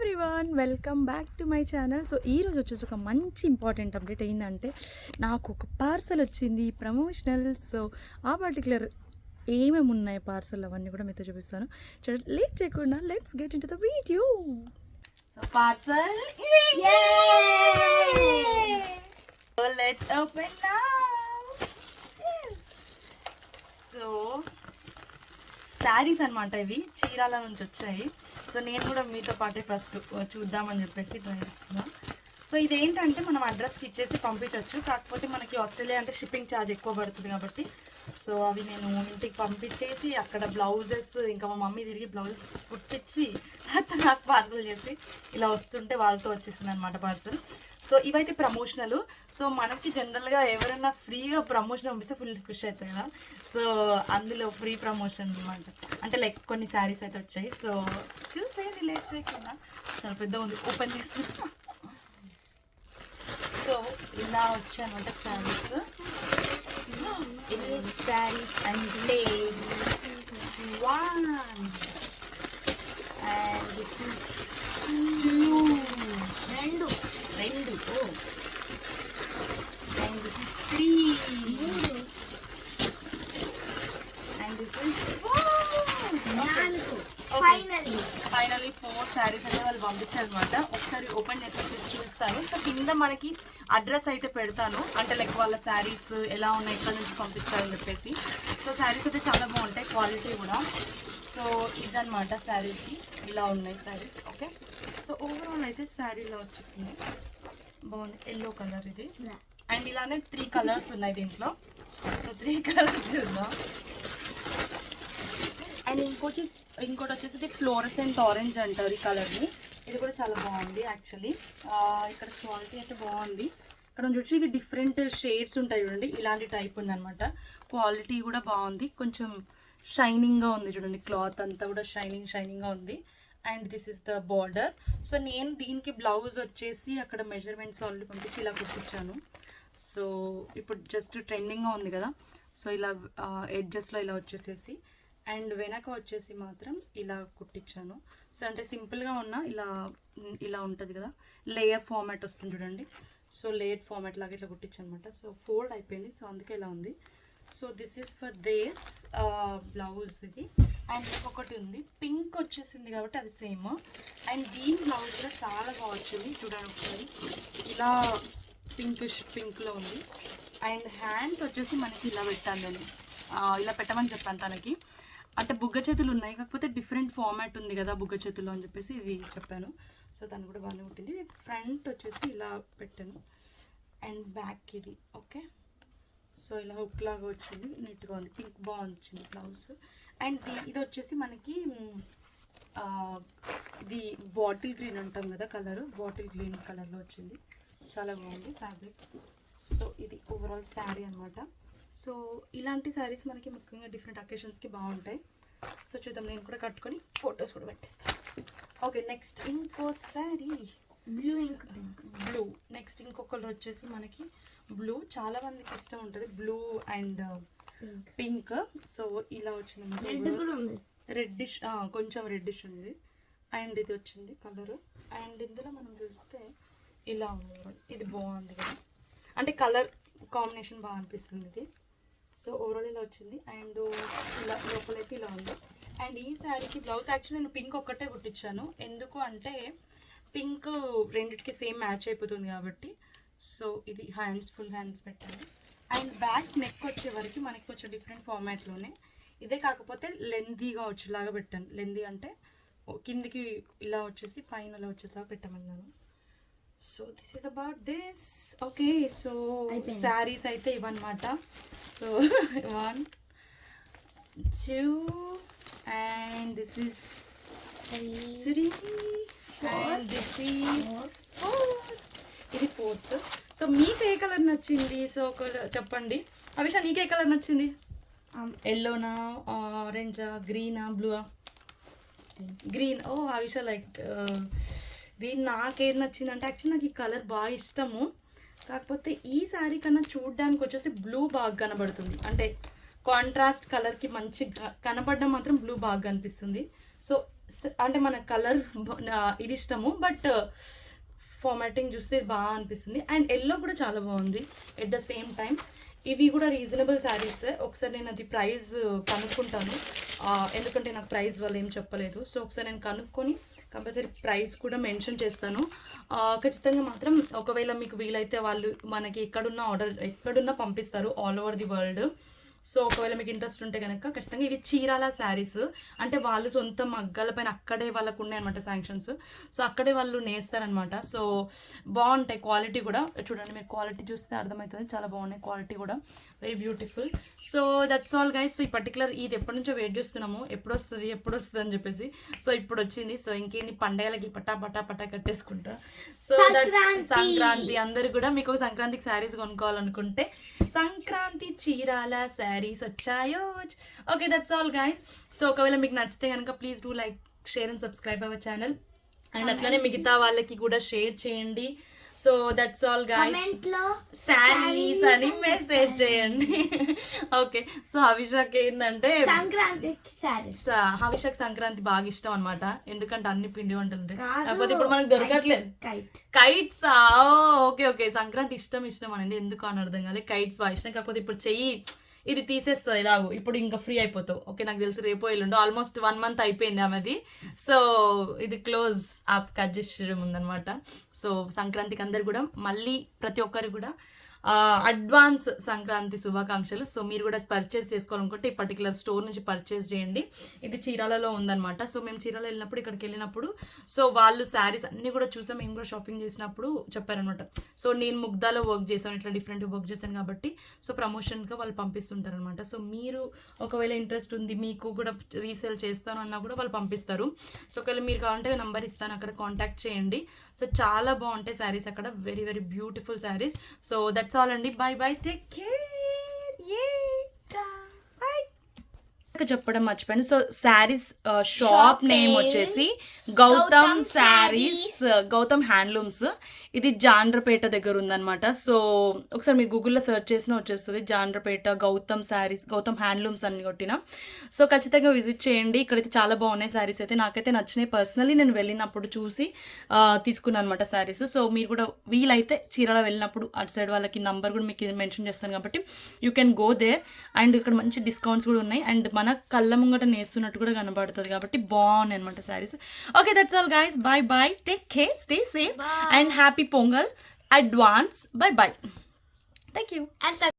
Everyone welcome back to my channel. So ఈ రోజు వచ్చేసి ఒక మంచి ఇంపార్టెంట్ అప్డేట్ ఏంటంటే నాకు ఒక పార్సల్ వచ్చింది ప్రమోషనల్. సో ఆ పర్టికులర్ ఏమేమి ఉన్నాయి పార్సల్ అవన్నీ కూడా మీతో చూపిస్తాను. చూడండి లేట్ చేయకుండా let's get into the video so parcel let's open so saris అనమాట ఇవి చీరాల నుంచి వచ్చాయి. సో నేను కూడా మీతో పాటే ఫస్ట్ చూద్దామని చెప్పేసి ట్రై చేస్తున్నాను సో ఇదేంటంటే మనం అడ్రస్కి ఇచ్చేసి పంపించవచ్చు కాకపోతే మనకి ఆస్ట్రేలియా అంటే షిప్పింగ్ ఛార్జ్ ఎక్కువ పడుతుంది కాబట్టి. సో అవి నేను ఇంటికి పంపించేసి అక్కడ బ్లౌజెస్ ఇంకా మా మమ్మీ తిరిగి బ్లౌజెస్ కుట్టించి తర్వాత నాకు పార్సల్ చేసి ఇలా వస్తుంటే వాళ్ళతో వచ్చేసింది అనమాట పార్సల్ సో ఇవైతే ప్రమోషనల్ సో మనకి జనరల్గా ఎవరైనా ఫ్రీగా ప్రమోషన్ పంపిస్తే ఫుల్ ఖుషి అవుతుంది కదా. సో అందులో ఫ్రీ ప్రమోషన్ అనమాట అంటే లైక్ కొన్ని శారీస్ అయితే వచ్చాయి. సో చూసేయండి లేట్ చేయకుండా చాలా పెద్ద ఉంది ఓపెన్ చేస్తున్నా సో ఇలా వచ్చానమాట శారీస్ ఎన్ని శారీస్ అంటే వన్ అండ్ And this రెండు రెండు ఓ ఫైనల్లీ ఫోర్ శారీస్ అయితే వాళ్ళు పంపించారనమాట ఒకసారి ఓపెన్ చేసి వచ్చేసి చూస్తాను సో కింద మనకి అడ్రస్ అయితే పెడతాను. అంటే లైక్ వాళ్ళ శారీస్ ఎలా ఉన్నాయి ఎక్కడ నుంచి పంపించారని చెప్పేసి. సో శారీస్ అయితే చాలా బాగుంటాయి క్వాలిటీ కూడా. సో ఇదనమాట శారీస్ ఇలా ఉన్నాయి శారీస్ ఓకే సో ఓవరాల్ అయితే శారీ ఇలా వచ్చేసింది. బాగుంది. ఎల్లో కలర్ ఇది. అండ్ ఇలానే త్రీ కలర్స్ ఉన్నాయి దీంట్లో. సో త్రీ కలర్స్ చూద్దాం. అండ్ ఇంకోటి ఇంకోటి వచ్చేసి ఇది ఫ్లోరసెంట్ ఆరెంజ్ అంటారు ఈ కలర్ని. ఇది కూడా చాలా బాగుంది యాక్చువల్లీ. ఇక్కడ క్వాలిటీ అయితే బాగుంది. ఇక్కడ చూసి ఇవి డిఫరెంట్ షేడ్స్ ఉంటాయి చూడండి. ఇలాంటి టైప్ ఉందన్నమాట. క్వాలిటీ కూడా బాగుంది. కొంచెం షైనింగ్గా ఉంది చూడండి. క్లాత్ అంతా కూడా షైనింగ్ షైనింగ్గా ఉంది. And this is the border. So నేను దీనికి బ్లౌజ్ వచ్చేసి అక్కడ మెజర్మెంట్స్ ఆల్రెడీ పంపించి ఇలా కుట్టించాను. సో ఇప్పుడు జస్ట్ ట్రెండింగ్గా ఉంది కదా. సో ఇలా ఎడ్జెస్లో ఇలా వచ్చేసేసి అండ్ వెనక వచ్చేసి మాత్రం ఇలా కుట్టించాను. సో అంటే సింపుల్గా ఉన్న ఇలా ఇలా ఉంటుంది కదా. లేయర్ ఫార్మాట్ వస్తుంది చూడండి. సో లేయర్ ఫార్మాట్ లాగా ఇట్లా కుట్టించాను అనమాట సో ఫోల్డ్ అయిపోయింది. సో అందుకే ఇలా ఉంది. So this is for these blouse ఇది. అండ్ ఇంకొకటి ఉంది. పింక్ వచ్చేసింది కాబట్టి అది సేమ్ అండ్ దీని బ్లౌజ్ కూడా చాలా బాగా వచ్చింది. చూడండి ఒకసారి. ఇలా పింకిష్ పింక్లో ఉంది. అండ్ హ్యాండ్స్ వచ్చేసి మనకి ఇలా పెట్టాను నేను ఇలా పెట్టమని చెప్పాను తనకి. అంటే బుగ్గ చేతులు ఉన్నాయి కాకపోతే డిఫరెంట్ ఫార్మాట్ ఉంది కదా బుగ్గ చేతులు అని చెప్పేసి ఇది చెప్పాను. సో దాన్ని కూడా బాగానే ఉంటుంది ఫ్రంట్ వచ్చేసి ఇలా పెట్టాను. అండ్ బ్యాక్ ఇది ఓకే సో ఇలా హుక్ లాగా వచ్చింది. నీట్గా ఉంది. పింక్ బాగుంది వచ్చింది బ్లౌజ్ అండ్ ఇది వచ్చేసి మనకి ఇది బాటిల్ గ్రీన్ అంటాం కదా కలర్ బాటిల్ గ్రీన్ కలర్లో వచ్చింది. చాలా బాగుంది ఫ్యాబ్రిక్ సో ఇది ఓవరాల్ శారీ అనమాట సో ఇలాంటి శారీస్ మనకి ముఖ్యంగా డిఫరెంట్ అకేషన్స్కి బాగుంటాయి. సో చూద్దాం నేను కూడా కట్టుకొని ఫొటోస్ కూడా పెట్టిస్తాను ఓకే నెక్స్ట్ ఇంకో sari. Blue ink blue next ఇంకొకరు వచ్చేసి మనకి బ్లూ చాలా మందికి ఇష్టం ఉంటుంది బ్లూ అండ్ పింక్ సో ఇలా రెడ్ వచ్చింది రెడ్డిష్ కొంచెం రెడ్డిష్ ఉంది. అండ్ ఇది వచ్చింది కలర్ అండ్ ఇందులో మనం చూస్తే ఇలా ఉంది. ఇది బాగుంది కదా. అంటే కలర్ కాంబినేషన్ బాగా అనిపిస్తుంది ఇది. సో ఓవరాల్ ఇలా వచ్చింది. అండ్ ఇలా లోపలైతే ఇలా ఉంది. అండ్ ఈ శారీకి బ్లౌజ్ యాక్చువల్లీ నేను పింక్ ఒక్కటే కుట్టించాను. ఎందుకు అంటే పింక్ రెండిటికి సేమ్ మ్యాచ్ అయిపోతుంది కాబట్టి. సో ఇది హ్యాండ్స్ ఫుల్ హ్యాండ్స్ పెట్టాను. అండ్ బ్యాక్ నెక్ వచ్చే వరకు మనకి కొంచెం డిఫరెంట్ ఫార్మాట్లోనే ఇదే కాకపోతే లెందీగా వచ్చేలాగా పెట్టాను. లెందీ అంటే కిందికి ఇలా వచ్చేసి పైన ఇలా వచ్చేలాగా పెట్టమన్నాను. So this is about this okay so. Saris అయితే ఇవన్నమాట so one two and this is three and this is four ఇది ఫోర్త్ సో మీకు ఏ కలర్ నచ్చింది? సో ఒక చెప్పండి. అవిష నీకు ఏ కలర్ నచ్చింది? ఎల్లోనా ఆరెంజా గ్రీనా బ్లూనా గ్రీన్ ఓ అవిష లైక్ గ్రీన్ నాకేది నచ్చిందంటే యాక్చువల్ యాక్చువల్లీ నాకు ఈ కలర్ బాగా ఇష్టము. కాకపోతే ఈ శారీ కన్నా చూడడానికి వచ్చేసి బ్లూ బాగా కనబడుతుంది. అంటే కాంట్రాస్ట్ కలర్కి మంచి కనబడడం మాత్రం బ్లూ బాగా కనిపిస్తుంది. సో అంటే మన కలర్ ఇది ఇష్టము. బట్ ఫార్మాటింగ్ uh, చూస్తే బాగా అనిపిస్తుంది. అండ్ ఎల్లో కూడా చాలా బాగుంది ఎట్ ద సేమ్ టైం ఇవి కూడా రీజనబుల్ శారీస్ ఒకసారి నేను అది ప్రైస్ కనుక్కుంటాను. ఎందుకంటే నాకు ప్రైస్ వాళ్ళు ఏం చెప్పలేదు. సో ఒకసారి నేను కనుక్కొని కంపల్సరీ ప్రైస్ కూడా మెన్షన్ చేస్తాను. ఖచ్చితంగా మాత్రం ఒకవేళ మీకు వీలైతే వాళ్ళు మనకి ఎక్కడున్న ఆర్డర్ ఎక్కడున్నా పంపిస్తారు all over the world. So ఒకవేళ మీకు ఇంట్రెస్ట్ ఉంటే కనుక ఖచ్చితంగా ఇవి చీరాల శారీస్. అంటే వాళ్ళు సొంత మగ్గల పైన అక్కడే వాళ్ళకు ఉన్నాయి అనమాట శాంక్షన్స్ సో అక్కడే వాళ్ళు నేస్తారనమాట సో బాగుంటాయి క్వాలిటీ కూడా. చూడండి మీరు క్వాలిటీ చూస్తే అర్థమవుతుంది. చాలా బాగున్నాయి క్వాలిటీ కూడా. Very beautiful so that's all guys so ఈ పర్టికులర్ ఇది ఎప్పటి నుంచో వెయిట్ చేస్తున్నాము. ఎప్పుడు వస్తుంది ఎప్పుడు వస్తుంది అని చెప్పేసి. సో ఇప్పుడు వచ్చింది సో ఇంకేంది? పండగలకి పటా పటా పటా కట్టేసుకుంటా. So that Sankranti. అందరు కూడా మీకు సంక్రాంతికి శారీస్ కొనుక్కోవాలనుకుంటే సంక్రాంతి చీరాల శారీస్ వచ్చాయో okay that's all guys so ఒకవేళ మీకు నచ్చితే కనుక please do like share and subscribe our channel and అట్లనే మిగతా వాళ్ళకి కూడా షేర్ చేయండి. సో దట్స్ ఆల్లో శారీస్ అని మెసేజ్ చేయండి. ఓకే సో అభిషాక్ ఏంటంటే సంక్రాంతి హవిషాక్ సంక్రాంతి బాగా ఇష్టం అనమాట ఎందుకంటే అన్ని పిండి వంటలు ఉంటాయి. కాకపోతే ఇప్పుడు మనకు దొరకట్లేదు. Kite kites okay okay. Sankranti ఇష్టం ఇష్టం అనేది ఎందుకు అని అర్థం కాలేదు కైట్స్ బాగా ఇష్టం. కాకపోతే ఇప్పుడు చెయ్యి ఇది తీసేస్తుంది ఇలాగో. ఇప్పుడు ఇంకా ఫ్రీ అయిపోతావు. ఓకే నాకు తెలిసి రేపు ఎల్లుండో. ఆల్మోస్ట్ వన్ మంత్ అయిపోయింది ఆమెది. సో ఇది క్లోజ్ ఆప్ కట్ చేసేయడం ఉందన్నమాట. సో సంక్రాంతికి అందరు కూడా మళ్ళీ ప్రతి ఒక్కరు కూడా అడ్వాన్స్ సంక్రాంతి శుభాకాంక్షలు. సో మీరు కూడా పర్చేస్ చేసుకోవాలనుకుంటే ఈ పర్టికులర్ స్టోర్ నుంచి పర్చేస్ చేయండి. ఇది చీరాలలో ఉందన్నమాట. సో మేము చీరాల వెళ్ళినప్పుడు ఇక్కడికి వెళ్ళినప్పుడు సో వాళ్ళు శారీస్ అన్నీ కూడా చూసాం. మేము కూడా షాపింగ్ చేసినప్పుడు చెప్పారనమాట సో నేను ముగ్ధాలో వర్క్ చేశాను ఇట్లా డిఫరెంట్ వర్క్ చేశాను కాబట్టి. సో ప్రమోషన్గా వాళ్ళు పంపిస్తుంటారనమాట సో మీరు ఒకవేళ ఇంట్రెస్ట్ ఉంది మీకు కూడా రీసేల్ చేస్తాను అన్నా కూడా వాళ్ళు పంపిస్తారు. సో ఒకవేళ మీరు కావాలంటే నంబర్ ఇస్తాను అక్కడ కాంటాక్ట్ చేయండి. సో చాలా బాగుంటాయి శారీస్ అక్కడ. Very very beautiful saris so that that's all అండి bye bye take care bye చెప్పడం మర్చిపోయాను. సో శారీస్ షాప్ నేమ్ వచ్చేసి గౌతమ్ శారీస్ గౌతమ్ హ్యాండ్లూమ్స్ ఇది జాండ్రపేట దగ్గర ఉందన్నమాట. సో ఒకసారి మీరు గూగుల్లో సెర్చ్ చేసినా వచ్చేస్తుంది. జాండ్రపేట గౌతమ్ శారీస్ గౌతమ్ హ్యాండ్లూమ్స్ అని కొట్టిన. సో ఖచ్చితంగా విజిట్ చేయండి. ఇక్కడైతే చాలా బాగున్నాయి శారీస్ అయితే. నాకైతే నచ్చినాయి. పర్సనలీ నేను వెళ్ళినప్పుడు చూసి తీసుకున్నాను అనమాట శారీస్ సో మీరు కూడా వీలైతే చీరాల వెళ్ళినప్పుడు అటు సైడ్ వాళ్ళకి నంబర్ కూడా మీకు మెన్షన్ చేస్తాను కాబట్టి you can go there and ఇక్కడ మంచి డిస్కౌంట్స్ కూడా ఉన్నాయి. అండ్ మన కళ్ళ ముంగట నేస్తున్నట్టు కూడా కనబడుతుంది కాబట్టి బాగున్నాయి అనమాట saris. Okay that's all guys bye bye take care stay safe and happy Pongal advance bye bye thank you